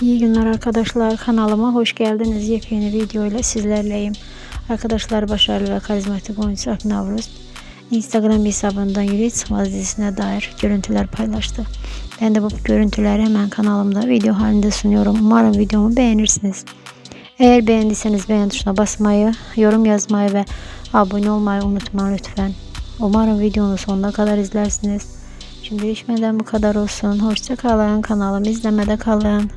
İyi günler arkadaşlar. Kanalıma hoş geldiniz. Yepyeni video ile sizlerleyim. Arkadaşlar başarılı ve karizmatik oyuncu Akın Avruz Instagram hesabından Yürüyüş Sımaz dizisine dair görüntüler paylaştı. Ben de bu görüntüleri hemen kanalımda video halinde sunuyorum. Umarım videomu beğenirsiniz. Eğer beğendiyseniz beğen tuşuna basmayı, yorum yazmayı ve abone olmayı unutmayın lütfen. Umarım videonun sonuna kadar izlersiniz. Şimdi işmeden bu kadar olsun. Hoşça kalın. Kanalımı izlemede kalın.